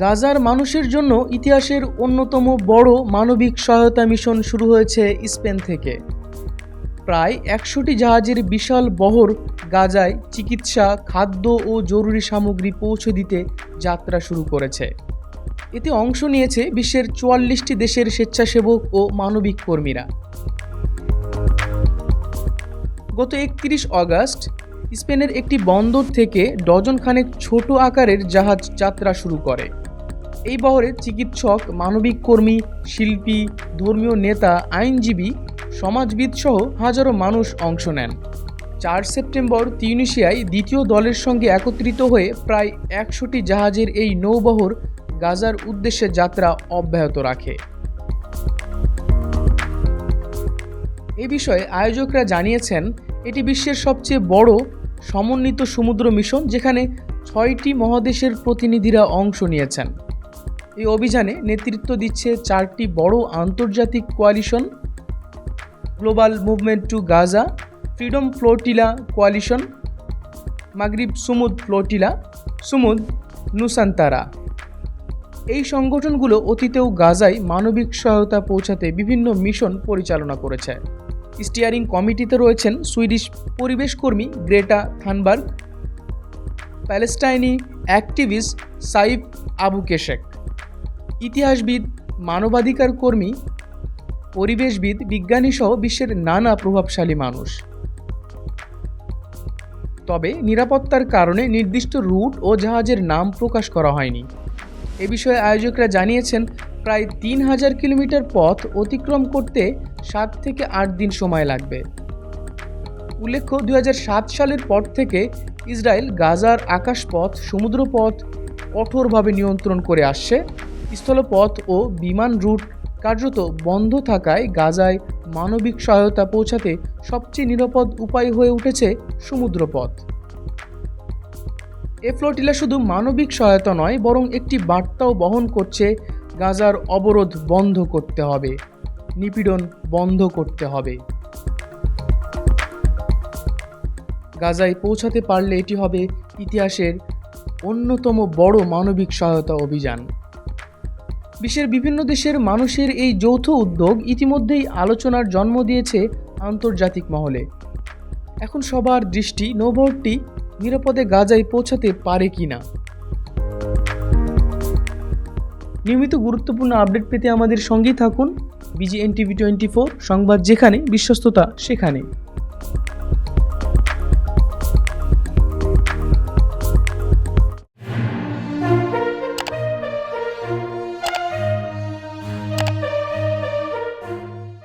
গাজার মানুষের জন্য ইতিহাসের অন্যতম বড় মানবিক সহায়তা মিশন শুরু হয়েছে স্পেন থেকে। প্রায় একশোটি জাহাজের বিশাল বহর গাজায় চিকিৎসা, খাদ্য ও জরুরি সামগ্রী পৌঁছে দিতে যাত্রা শুরু করেছে। এতে অংশ নিয়েছে বিশ্বের চুয়াল্লিশটি দেশের স্বেচ্ছাসেবক ও মানবিক কর্মীরা। গত একত্রিশ অগস্ট স্পেনের একটি বন্দর থেকে ডজন খানেক ছোট আকারের জাহাজ যাত্রা শুরু করে। এই বহরে চিকিৎসক, মানবিক কর্মী, শিল্পী, ধর্মীয় নেতা, আইনজীবী, সমাজবিদ সহ হাজারো মানুষ অংশ নেন। চার সেপ্টেম্বর তিউনিশিয়ায় দ্বিতীয় দলের সঙ্গে একত্রিত হয়ে প্রায় একশোটি জাহাজের এই নৌবহর গাজার উদ্দেশ্যে যাত্রা অব্যাহত রাখে। এ বিষয়ে আয়োজকরা জানিয়েছেন, এটি বিশ্বের সবচেয়ে বড় সমন্বিত সমুদ্র মিশন যেখানে ছয়টি মহাদেশের প্রতিনিধিরা অংশ নিয়েছেন। এই অভিযানে নেতৃত্ব দিচ্ছে চারটি বড় আন্তর্জাতিক coalition, global movement to Gaza, freedom flotilla coalition, Maghreb Sumud flotilla, Sumud Nusantara. এই সংগঠনগুলো অতীতেও গাজায় মানবিক সহায়তা পৌঁছাতে বিভিন্ন মিশন পরিচালনা করেছে। স্টিয়ারিং কমিটিতে রয়েছেন সুইডিশ পরিবেশকর্মী Greta Thunberg, প্যালেস্টাইনি activist Saif Abu Keshek. ইতিহাসবিদ, মানবাধিকার কর্মী, পরিবেশবিদ, বিজ্ঞানী সহ বিশ্বের নানা প্রভাবশালী মানুষ। তবে নিরাপত্তার কারণে নির্দিষ্ট রুট ও জাহাজের নাম প্রকাশ করা হয়নি। এ বিষয়ে আয়োজকরা জানিয়েছেন, প্রায় তিন হাজার কিলোমিটার পথ অতিক্রম করতে সাত থেকে আট দিন সময় লাগবে। উল্লেখ্য, দুই হাজার সাত সালের পর থেকে ইসরায়েল গাজার আকাশপথ, সমুদ্রপথ কঠোরভাবে নিয়ন্ত্রণ করে আসছে। স্থলপথ ও বিমান রুট কার্যত বন্ধ থাকায় গাজায় মানবিক সহায়তা পৌঁছাতে সবচেয়ে নিরাপদ উপায় হয়ে উঠেছে সমুদ্রপথ। এ ফ্লোটিলা শুধু মানবিক সহায়তা নয়, বরং একটি বার্তাও বহন করছে গাজার অবরোধ বন্ধ করতে হবে, নিপীড়ন বন্ধ করতে হবে। গাজায় পৌঁছাতে পারলে এটি হবে ইতিহাসের অন্যতম বড় মানবিক সহায়তা অভিযান। বিশ্বের বিভিন্ন দেশের মানুষের এই যৌথ উদ্যোগ ইতিমধ্যেই আলোচনার জন্ম দিয়েছে আন্তর্জাতিক মহলে। এখন সবার দৃষ্টি নৌবহরটি নিরাপদে গাজায় পৌঁছাতে পারে কি না নিয়মিত গুরুত্বপূর্ণ আপডেট পেতে আমাদের সঙ্গেই থাকুন বিজিএন টিভি টোয়েন্টি ফোর সংবাদ যেখানে, বিশ্বস্ততা সেখানে।